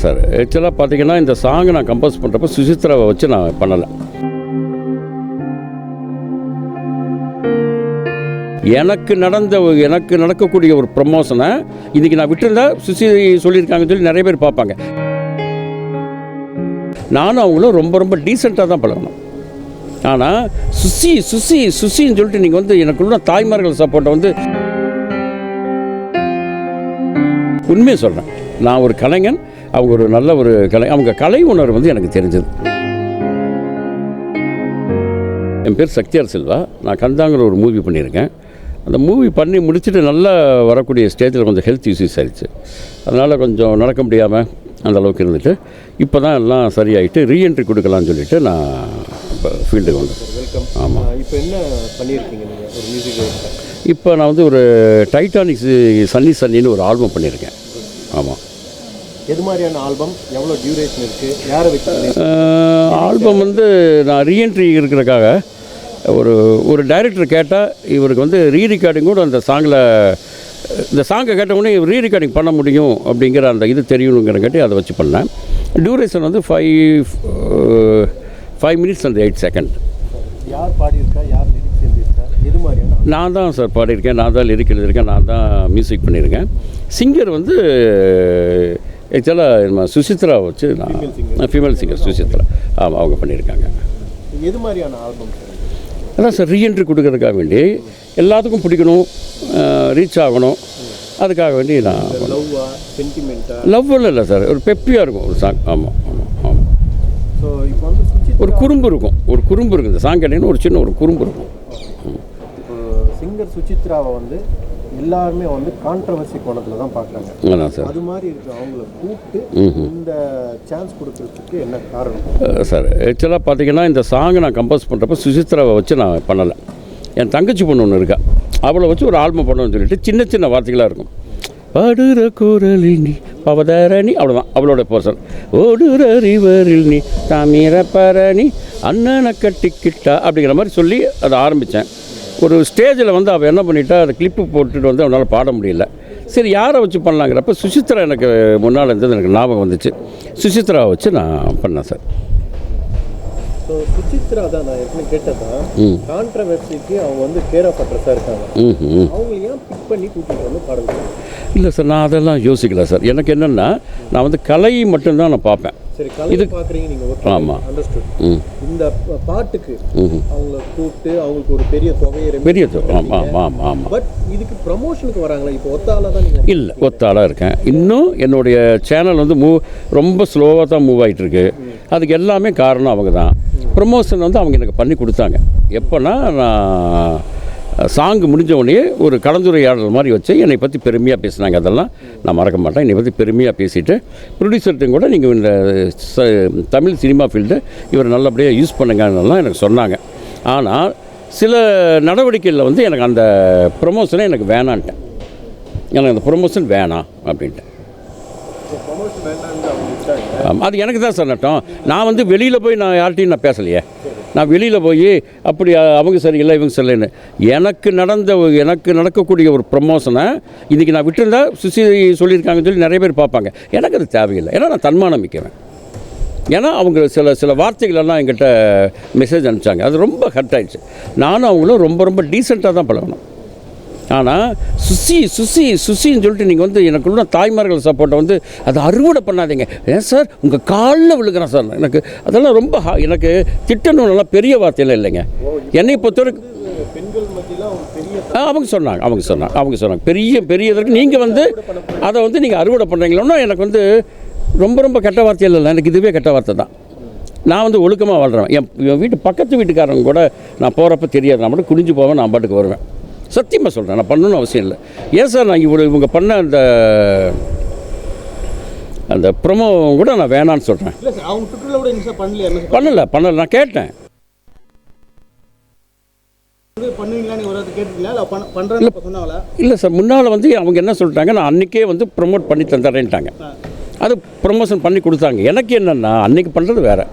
Sir ஆக்சுவலாக பார்த்தீங்கன்னா இந்த சாங்கை நான் கம்போஸ் பண்ணுறப்ப சுசித்ராவை வச்சு நான் பண்ணலை. எனக்கு நடந்த எனக்கு நடக்கக்கூடிய ஒரு ப்ரமோஷனை இன்றைக்கி நான் விட்டுருந்தா சுசி சொல்லியிருக்காங்கன்னு சொல்லி நிறைய பேர் பார்ப்பாங்க. நானும் அவங்களும் ரொம்ப ரொம்ப டீசெண்டாக தான் பழகணும். ஆனால் சுசி சுசி சுசின்னு சொல்லிட்டு நீங்கள் வந்து எனக்குள்ள தாய்மார்கள் சப்போர்ட்டை வந்து உண்மையை சொல்கிறேன் நான் ஒரு கலைஞன் அவங்க ஒரு நல்ல ஒரு கலை அவங்க கலை உணர்வு வந்து எனக்கு தெரிஞ்சது. என் பேர் சக்தியார் செல்வா. நான் கந்தாங்கிற ஒரு மூவி பண்ணியிருக்கேன். அந்த மூவி பண்ணி முடிச்சுட்டு நல்லா வரக்கூடிய ஸ்டேஜில் கொஞ்சம் ஹெல்த் இஷ்யூஸ் ஆயிடுச்சு. அதனால் கொஞ்சம் நடக்க முடியாமல் அந்த அளவுக்கு இருந்துட்டு இப்போ தான் எல்லாம் சரியாயிட்டு ரீஎன்ட்ரி கொடுக்கலான்னு சொல்லிட்டு நான் இப்போ ஃபீல்டுக்கு வந்தேன். வெல்கம் ஆமாம் இப்போ என்ன பண்ணியிருக்கீங்க ஒரு மியூசிக் இப்போ நான் வந்து ஒரு டைட்டானிக்ஸ் சன்னி சன்னின்னு ஒரு ஆல்பம் பண்ணியிருக்கேன். ஆமாம் எது மாதிரியான ஆல்பம் எவ்வளோ டியூரேஷன் இருக்குது யாரை வச்சு? ஆல்பம் வந்து நான் ரீஎன்ட்ரி இருக்கிறதுக்காக ஒரு ஒரு டைரக்டர் கேட்டால் இவருக்கு வந்து ரீ ரெக்கார்டிங் கூட அந்த சாங்கில் இந்த சாங்கை கேட்டவுடனே ரீ ரெக்கார்டிங் பண்ண முடியும் அப்படிங்கிற அந்த இது தெரியணுங்கிறங்காட்டி அதை வச்சு பண்ணேன். டியூரேஷன் வந்து five five minutes and eight second யார் பாடியிருக்கா? யார் லிரிக்ஸ் எழுதியிருக்கா? எது மாதிரியான? நான் தான் சார் பாடியிருக்கேன். நான் தான் லிரிக் எழுதியிருக்கேன். நான் தான் மியூசிக் பண்ணியிருக்கேன். சிங்கர் வந்து ஆக்சுவலாக நம்ம சுசித்ரா வச்சு நான் ஃபீமேல் சிங்கர் சுசித்ரா. ஆமாம் அவங்க பண்ணியிருக்காங்க. எது மாதிரியான ஆல்பம் அதான் சார் ரீஎன்ட்ரி கொடுக்கறதுக்காக வேண்டி எல்லாத்துக்கும் பிடிக்கணும் ரீச் ஆகணும். அதுக்காக வேண்டி நான் லவ் இல்லை சார் ஒரு பெப்பியாக இருக்கும் ஒரு சாங் ஆமாம் ஆமாம் ஆமாம் ஸோ இப்போ வந்து சுஜித் ஒரு குறும்பு இருக்கும் ஒரு குறும்பு இருக்கும் இந்த சாங் கேட்டீங்கன்னா ஒரு சின்ன ஒரு குறும்பு இருக்கும். சிங்கர் சுசித்ராவை வந்து எல்லாருமே வந்து கான்ட்ரவர்சி கோணத்தில் தான் பார்க்குறாங்க. அது மாதிரி இருக்கு. அவங்கள கூப்பிட்டு இந்த சான்ஸ் கொடுக்கறதுக்கு என்ன காரணம்? சார் ஆக்சுவலாக பார்த்தீங்கன்னா இந்த சாங்கை நான் கம்போஸ் பண்ணுறப்ப சுசித்ராவை வச்சு நான் பண்ணலை. என் தங்கச்சி பொண்ணு ஒன்று இருக்கா. அவளை வச்சு ஒரு ஆல்பம் பண்ணணும்னு சொல்லிட்டு சின்ன சின்ன வார்த்தைகளாக இருக்கும். பாடுற குரலில் நீ பவதரணி அவ்வளோதான் அவளோட போர்ஷன் ஓடுற ரிவரில் நீ தாமிர பரணி அண்ணனை கட்டிக்கிட்டா அப்படிங்கிற மாதிரி சொல்லி அதை ஆரம்பித்தேன் ஒரு ஸ்டேஜில் வந்து அவள் என்ன பண்ணிட்டா அதை கிளிப்பு போட்டுட்டு வந்து அவனால் பாட முடியல. சரி யாரை வச்சு பண்ணலாங்கிறப்ப சுசித்ரா எனக்கு முன்னால் இருந்தது எனக்கு ஞாபகம் வந்துச்சு. சுசித்ராவை வச்சு நான் பண்ணேன் சார். ஸோ சுசித்ரா தான் நான் ஏற்கனவே கேட்டதான் ம். கான்ட்ரவர்சிக்கு அவங்க வந்து கேர் ஆஃப் அட்ரஸாக இருக்காங்க. ம் ம் அவங்க ஏன் பிக் பண்ணி கூட்டிகிட்டு வந்து பாடல்? இல்லை சார் நான் அதெல்லாம் யோசிக்கல சார். எனக்கு என்னென்னா நான் வந்து கலை மட்டும்தான் நான் பார்ப்பேன். சரி கலை பார்க்குறீங்க நீங்கள் ஓகே ஆமா. அண்டர்ஸ்டுட் இந்த பாட்டுக்கு அவங்கள கூப்பிட்டு அவங்களுக்கு ஒரு பெரிய தொகையை பெரிய தொ- ஆமாம் ஆமாம் ஆமாம் ஆமாம் பட் இதுக்கு ப்ரமோஷனுக்கு வராங்களா? இப்போ ஒத்தால தான் நீங்கள் இல்லை ஒத்தாளாக இருக்கேன். இன்னும் என்னுடைய சேனல் வந்து மூவ் ரொம்ப ஸ்லோவாக தான் மூவ் ஆகிட்டுருக்கு அதுக்கு எல்லாமே காரணம் அவங்க தான். ப்ரமோஷன் வந்து அவங்க எனக்கு பண்ணி கொடுத்தாங்க. எப்போனா நான் சாங் முடிஞ்ச உடனே ஒரு கலந்துரையாடல் மாதிரி வச்சு என்னை பற்றி பெருமையாக பேசினாங்க. அதெல்லாம் நான் மறக்க மாட்டேன். என்னை பற்றி பெருமையாக பேசிட்டு ப்ரொடியூசர்ட்டும் கூட நீங்கள் இந்த ச- தமிழ் சினிமா ஃபீல்டு இவர் நல்லபடியாக யூஸ் பண்ணுங்கன்னெல்லாம் எனக்கு சொன்னாங்க. ஆனால் சில நடவடிக்கைகளில் வந்து எனக்கு அந்த ப்ரொமோஷனை எனக்கு வேணான்ட்டேன். எனக்கு அந்த ப்ரொமோஷன் வேணாம் அப்படின்ட்டு ஆமாம் அது எனக்கு தான் சார் நட்டம். நான் வந்து வெளியில் போய் நான் யார்கிட்டையும் நான் பேசலையே. நான் வெளியில் போய் அப்படி அவங்க சரியில்லை இவங்க சரியில்லைன்னு. எனக்கு நடந்த எனக்கு நடக்கக்கூடிய ஒரு ப்ரமோஷனை இன்றைக்கி நான் விட்டுருந்தா சுசி சொல்லியிருக்காங்கன்னு சொல்லி நிறைய பேர் பார்ப்பாங்க. எனக்கு அது தேவையில்லை. ஏன்னா நான் தன்மானம் மிக்கிறேன் ஏன்னா அவங்க சில சில வார்த்தைகளெல்லாம் எங்கிட்ட என்கிட்ட மெசேஜ் அனுப்பிச்சாங்க. அது ரொம்ப ஹர்ட் ஆயிடுச்சு. நானும் அவங்களும் ரொம்ப ரொம்ப டீசெண்டாக தான் பழகணும். ஆனால் சுசி சுசி சுசின்னு சொல்லிட்டு நீங்கள் வந்து எனக்குள்ள தாய்மார்கள் சப்போர்ட்டை வந்து அதை அறுவடை பண்ணாதீங்க. ஏன் சார் உங்கள் காலில் விழுகிறேன் சார் எனக்கு அதெல்லாம் ரொம்ப ஹா- எனக்கு திட்டணும் நல்லா பெரிய வார்த்தையெல்லாம் இல்லைங்க. என்னை பொறுத்தவரைக்கும் அவங்க ஆ, அவங்க சொன்னாங்க அவங்க சொன்னாங்க அவங்க சொன்னாங்க. பெரிய பெரிய இதற்கு நீங்கள் வந்து அதை வந்து நீங்கள் அறுவடை பண்ணுறீங்களோன்னா எனக்கு வந்து ரொம்ப ரொம்ப கெட்ட வார்த்தையில் இல்லை. எனக்கு இதுவே கெட்ட வார்த்தை தான். நான் வந்து ஒழுக்கமாக வாழ்கிறேன் என் என் வீட்டு பக்கத்து வீட்டுக்காரங்க கூட நான் போகிறப்ப தெரியாது. நான் மட்டும் குனிஞ்சு போவேன் நான் பாட்டுக்கு வருவேன். சத்தியமாக சொல்கிறேன் நான் பண்ணணும்னு அவசியம் இல்லை. ஏன் சார் நான் இவ்வளோ இவங்க பண்ண அந்த அந்த ப்ரொமோ கூட நான் வேணான்னு சொல்கிறேன் இல்லை சார் அவங்க கூட பண்ணலை பண்ணலை நான் கேட்டேன். இல்லை சார் முன்னால் வந்து அவங்க என்ன சொல்லிட்டாங்க நான் அன்றைக்கே வந்து ப்ரொமோட் பண்ணி தந்துடுறேன்ட்டாங்க. அது ப்ரொமோஷன் பண்ணி கொடுத்தாங்க. எனக்கு என்னென்னா அன்றைக்கி பண்ணுறது வேறு.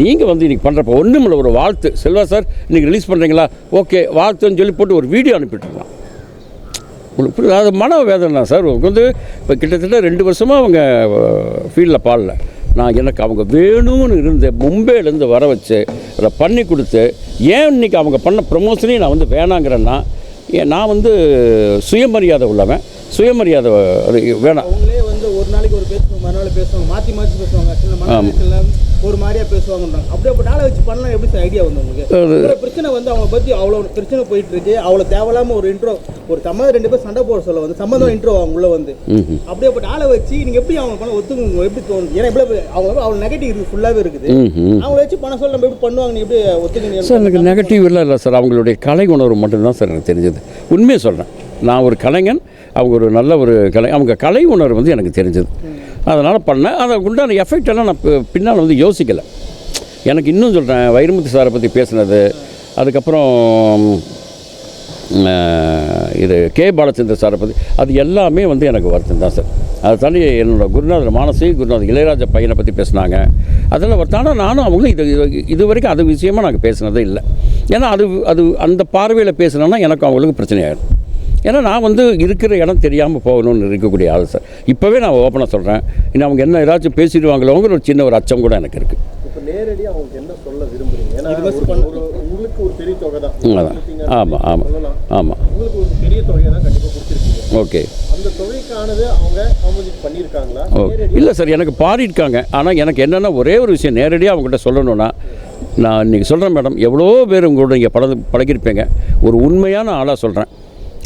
நீங்கள் வந்து இன்றைக்கி பண்ணுறப்ப ஒன்றுமில்ல ஒரு வாழ்த்து. செல்வா சார் இன்றைக்கி ரிலீஸ் பண்ணுறீங்களா ஓகே வாழ்த்துன்னு சொல்லி போட்டு ஒரு வீடியோ அனுப்பிட்டுருக்கலாம் உங்களுக்கு புரியுது? அது மன வேதனை தான் சார். உங்களுக்கு வந்து இப்போ கிட்டத்தட்ட ரெண்டு வருஷமாக அவங்க ஃபீல்டில் பாடல. நான் எனக்கு அவங்க வேணும்னு இருந்து மும்பையிலேருந்து வர வச்சு அதை பண்ணி கொடுத்து ஏன் இன்னைக்கு அவங்க பண்ண ப்ரமோஷனையும் நான் வந்து வேணாங்கிறேன்னா ஏன் நான் வந்து சுயமரியாதை உள்ளவன். சுயமரியாதை வேணாம் அவங்களே வந்து ஒரு நாளைக்கு ஒரு பேசுவாங்க மறுநாள் பேசுவாங்க மாற்றி மாற்றி பேசுவாங்க. சில மனசுல ஒரு மாதிரியா பேசுவாங்கன்றாங்க. அப்படியே ஆளை வச்சு பண்ணலாம் எப்படி சார் ஐடியா வந்து உங்களுக்கு. பிரச்சனை வந்து அவங்க பற்றி அவ்வளோ பிரச்சனை போயிட்டு இருக்கு அவ்வளோ தேவையில்லாம ஒரு இன்ட்ரோ ஒரு சம்மந்தம் ரெண்டு பேர் சண்டை போட சொல்ல வந்து சம்மந்தம் இன்ட்ரோ அவங்க உள்ள வந்து. ம்ஹும். அப்படியேப்பட்ட ஆளை வச்சு நீங்க எப்படி அவங்க பண்ண ஒத்துக்குங்க எப்படி தோணுது ஏன்னா இவ்வளவு அவங்க அவ்வளோ நெகட்டிவ் இருக்கு ஃபுல்லாவே இருக்குது. அவங்கள வச்சு பண்ண சொல்ல நம்ம எப்படி பண்ணுவாங்க? நீ எப்படி ஒத்துக்குங்க சார் எனக்கு நெகட்டிவ் இல்லை இல்லை சார் அவங்களுடைய கலை உணர்வு மட்டும்தான் சார் எனக்கு தெரிஞ்சது. உண்மையை சொல்கிறேன் நான் ஒரு கலைஞன் அவங்க ஒரு நல்ல ஒரு கலை அவங்க கலை உணர்வு வந்து எனக்கு தெரிஞ்சது. அதனால் பண்ணேன். அதை உண்டான எஃபெக்ட் எல்லாம் நான் பின்னால் வந்து யோசிக்கலை. எனக்கு இன்னும் சொல்கிறேன் வைரமுத்து சாரை பற்றி பேசுனது அதுக்கப்புறம் இது கே பாலச்சந்திர சாரை பற்றி அது எல்லாமே வந்து எனக்கு வருத்தம் தான் சார். அதை தாண்டி என்னோடய குருநாதர் மானசி குருநாதர் இளையராஜா பையனை பற்றி பேசுனாங்க. அதெல்லாம் வருத்தம். ஆனால் நானும் அவங்களும் இது இது- இது வரைக்கும் அது விஷயமா நாங்கள் பேசுனதே இல்லை. ஏன்னா அது அது அந்த பார்வையில் பேசுனோன்னா எனக்கும் அவங்களுக்கு பிரச்சனையாயிடும் ஏன்னா நான் வந்து இருக்கிற இடம் தெரியாமல் போகணும்னு இருக்கக்கூடிய ஆள் சார். இப்போவே நான் ஓப்பனாக சொல்கிறேன் இன்னும் அவங்க என்ன ஏதாச்சும் பேசிடுவாங்களோங்கிற ஒரு சின்ன ஒரு அச்சம் கூட எனக்கு இருக்குது இப்போ நேரடியாக அவங்களுக்கு என்ன சொல்ல உங்களுக்கு ஒரு பெரிய தொகை தான். ஆமாம் ஆமாம். ஆமாம் உங்களுக்கு ஒரு பெரிய தொகையை தான் கண்டிப்பாக கொடுத்துருக்கீங்க. ஓகே. அந்த தொகைக்கானது அவங்க ஆப்போசிட் பண்ணியிருக்காங்களா? ஓ இல்லை சார் எனக்கு பாடியிருக்காங்க. ஆனால் எனக்கு என்னென்னா ஒரே ஒரு விஷயம் நேரடியாக அவங்ககிட்ட சொல்லணும்னா நான் இன்றைக்கி சொல்கிறேன் மேடம் எவ்வளோ பேர் உங்களோட இங்கே பழகு பழகிருப்பீங்க ஒரு உண்மையான ஆளாக சொல்கிறேன்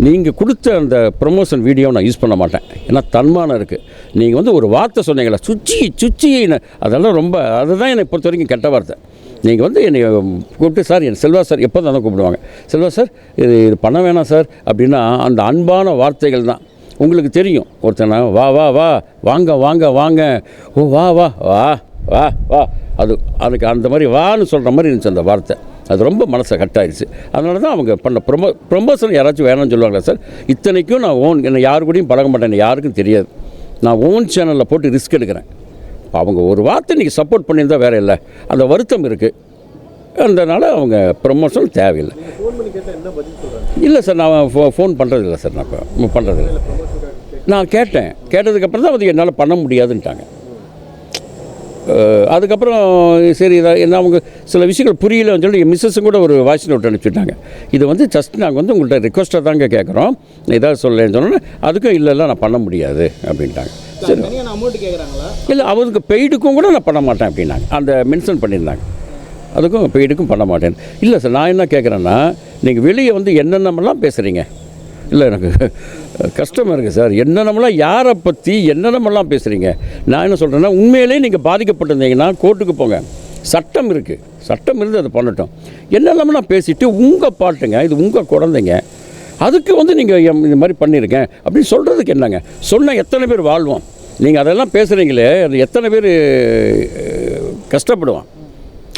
நீங்கள் கொடுத்த அந்த ப்ரொமோஷன் வீடியோ நான் யூஸ் பண்ண மாட்டேன். ஏன்னா தன்மானம் இருக்குது நீங்கள் வந்து ஒரு வார்த்தை சொன்னீங்களா சுச்சி சுச்சின்னு. அதெல்லாம் ரொம்ப அதுதான் என்னை பொறுத்த வரைக்கும் கெட்ட வார்த்தை. நீங்கள் வந்து என்னை கூப்பிட்டு சார் என் செல்வா சார் எப்போ தானே கூப்பிடுவாங்க? செல்வா சார் இது இது பண்ண வேணாம் சார். அப்படின்னா அந்த அன்பான வார்த்தைகள் தான். உங்களுக்கு தெரியும் ஒருத்தனை வா வா வா வாங்க வாங்க வாங்க. ஓ வா வா வா வா வா. அது அதுக்கு அந்த மாதிரி வான்னு சொல்கிற மாதிரி இருந்துச்சு அந்த வார்த்தை. அது ரொம்ப மனசை கட்டாயிருச்சு அதனால தான் அவங்க பண்ண ப்ரொமோ ப்ரொமோஷன் யாராச்சும் வேணும்னு சொல்லுவாங்களா சார்? இத்தனைக்கும் நான் ஓன் என்னை யாரு கூடயும் பழக மாட்டேன் யாருக்கும் தெரியாது. நான் ஓன் சேனலில் போட்டு ரிஸ்க் எடுக்கிறேன். அவங்க ஒரு வார்த்தை இன்றைக்கி சப்போர்ட் பண்ணியிருந்தா வேற இல்லை. அந்த வருத்தம் இருக்குது அதனால் அவங்க ப்ரொமோஷன் தேவையில்லை. இல்லை சார் நான் ஃபோ ஃபோன் பண்ணுறது இல்லை சார் நான் இப்போ பண்ணுறது இல்லை நான் கேட்டேன். கேட்டதுக்கப்புறம் தான் அது என்னால் பண்ண முடியாதுன்ட்டாங்க. அதுக்கப்புறம் சரி இதை என்ன அவங்க சில விஷயங்கள் புரியலன்னு சொல்லி மிஸ்ஸஸும் கூட ஒரு வாய்ஸ் நோட் அனுப்பிச்சுட்டாங்க. இது வந்து ஜஸ்ட் நாங்கள் வந்து உங்கள்கிட்ட ரிக்வஸ்ட்டாக தாங்க கேட்குறோம் ஏதாவது சொல்லலைன்னு சொன்னோன்னே அதுக்கும் இல்லை இல்லை நான் பண்ண முடியாது அப்படின்ட்டாங்க. சரி. இல்லை அவருக்கு பெய்டுக்கும் கூட நான் பண்ண மாட்டேன் அப்படின்னாங்க. அந்த மென்ஷன் பண்ணியிருந்தாங்க. அதுக்கும் பெய்டுக்கும் பண்ண மாட்டேன். இல்லை சார் நான் என்ன கேட்குறேன்னா நீங்கள் வெளியே வந்து என்னென்னமெல்லாம் பேசுகிறீங்க இல்லை எனக்கு கஷ்டமாக இருக்குது சார். என்னென்னமெல்லாம் யாரை பற்றி என்னென்னமெல்லாம் பேசுகிறீங்க நான் என்ன சொல்கிறேன்னா உண்மையிலே நீங்கள் பாதிக்கப்பட்டிருந்தீங்கன்னா கோர்ட்டுக்கு போங்க. சட்டம் இருக்குது சட்டம் இருந்து அதை பண்ணட்டும். என்னென்னமெல்லாம் பேசிவிட்டு உங்கள் பாட்டுங்க இது உங்கள் குழந்தைங்க அதுக்கு வந்து நீங்கள் இந்த மாதிரி பண்ணியிருக்கேன் அப்படின்னு சொல்கிறதுக்கு என்னங்க? சொன்னால் எத்தனை பேர் வாழ்வோம்? நீங்கள் அதெல்லாம் பேசுகிறீங்களே அது எத்தனை பேர் கஷ்டப்படுவான்?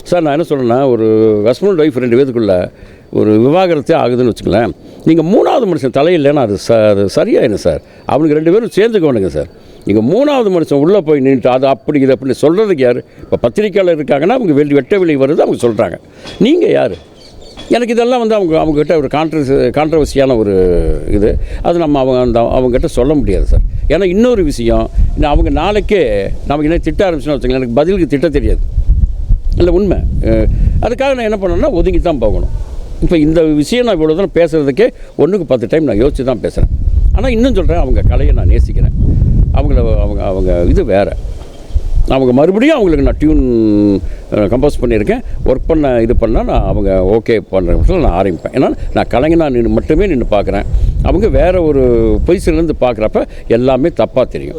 சார் நான் என்ன சொல்கிறேன்னா ஒரு ஹஸ்பண்ட் ஒய்ஃப் ரெண்டு பேருக்குள்ளே ஒரு விவாகரத்தே ஆகுதுன்னு வச்சுக்கலேன் நீங்கள் மூணாவது மனுஷன் தலையில்லைன்னா அது ச அது சரியாயிடும் சார். அவனுக்கு ரெண்டு பேரும் சேர்ந்துக்கோணுங்க சார். நீங்கள் மூணாவது மனுஷன் உள்ளே போய் நின்றுட்டு அது அப்படி இது அப்படின்னு சொல்கிறதுக்கு யார்? இப்போ பத்திரிக்கையாளர் இருக்காங்கன்னா அவங்க வெளி வெட்ட வெளி வருது அவங்க சொல்கிறாங்க நீங்கள் யார்? எனக்கு இதெல்லாம் வந்து அவங்க அவங்ககிட்ட ஒரு கான்ட்ரஸ் கான்ட்ரவர்சியான ஒரு இது. அது நம்ம அவங்க அந்த அவங்ககிட்ட சொல்ல முடியாது சார். ஏன்னா இன்னொரு விஷயம் அவங்க நாளைக்கே நமக்கு என்ன திட்ட ஆரம்பிச்சுன்னு வச்சுக்கோங்க எனக்கு பதிலுக்கு திட்ட தெரியாது. இல்லை உண்மை. அதுக்காக நான் என்ன பண்ணேன்னா ஒதுங்கி தான் போகணும். இப்போ இந்த விஷயம் நான் இவ்வளோ தூரம் பேசுகிறதுக்கே ஒன்றுக்கு பத்து டைம் நான் யோசித்து தான் பேசுகிறேன் ஆனால் இன்னும் சொல்கிறேன் அவங்க கலையை நான் நேசிக்கிறேன். அவங்கள அவங்க அவங்க இது வேறு. அவங்க மறுபடியும் அவங்களுக்கு நான் டியூன் கம்போஸ் பண்ணியிருக்கேன். ஒர்க் பண்ண இது பண்ணால் நான் அவங்க ஓகே பண்ணுற விஷயம் நான் ஆரம்பிப்பேன். ஏன்னா நான் கலைஞனா நின்று மட்டுமே நின்று பார்க்குறேன் அவங்க வேறு ஒரு பொசிஷன்லேருந்து பார்க்குறப்ப எல்லாமே தப்பாக தெரியும்.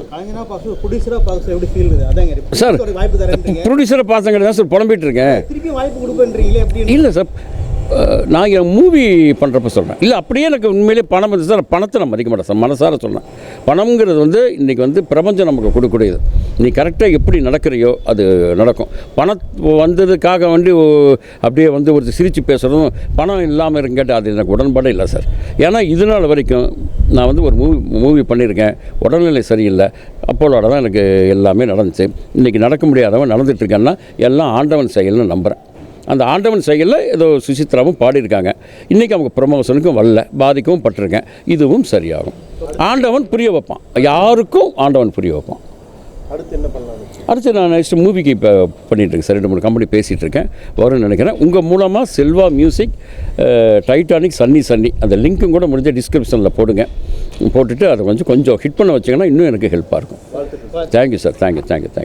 சார் ப்ரொடியூசரை பார்த்தங்க தான் சார் புலம்பிட்டு இருக்கேன். இல்லை சார் நான் என் மூவி பண்ணுறப்ப சொல்கிறேன் இல்லை அப்படியே எனக்கு உண்மையிலே பணம் வந்து சார். பணத்தை நான் மதிக்க மாட்டேன் சார். மனசார சொன்னேன் பணம்ங்கிறது வந்து இன்றைக்கி வந்து பிரபஞ்சம் நமக்கு கொடுக்கக்கூடியது. நீ கரெக்டாக எப்படி நடக்கிறையோ அது நடக்கும். பணம் வந்ததுக்காக வந்து அப்படியே வந்து ஒரு சிரித்து பேசுகிறதும் பணம் இல்லாமல் கேட்டால் அது எனக்கு உடன்பாடே இல்லை சார். ஏன்னா இது நாள் வரைக்கும் நான் வந்து ஒரு மூவி மூவி பண்ணியிருக்கேன். உடல்நிலை சரியில்லை. அப்போலோட தான் எனக்கு எல்லாமே நடந்துச்சு. இன்றைக்கி நடக்க முடியாதவன் நடந்துகிட்ருக்கேன்னா எல்லாம் ஆண்டவன் செயல்னு நம்புகிறேன் அந்த ஆண்டவன் செயலில் ஏதோ சுசித்ராவும் பாடியிருக்காங்க. இன்றைக்கி அவங்க ப்ரமோஷனுக்கும் வரல பாதிக்கவும் பட்டிருக்கேன். இதுவும் சரியாகும். ஆண்டவன் புரிய வைப்பான். யாருக்கும் ஆண்டவன் புரிய வைப்பான். அடுத்து என்ன பண்ணலாம்? அடுத்து நான் நெக்ஸ்ட் மூவிக்கு இப்போ பண்ணிகிட்ருக்கேன் சார் ரெண்டு மூணு கம்பெனி பேசிகிட்டு இருக்கேன். வரும்னு நினைக்கிறேன். உங்கள் மூலமாக Selva music Titanic Sunny Sunny அந்த லிங்க்கும் கூட முடிஞ்ச டிஸ்கிரிப்ஷனில் போடுங்க. போட்டுட்டு அதை கொஞ்சம் கொஞ்சம் ஹிட் பண்ண வச்சிங்கன்னா இன்னும் எனக்கு ஹெல்ப்பாக இருக்கும். Thank you sir thank you thank you thank you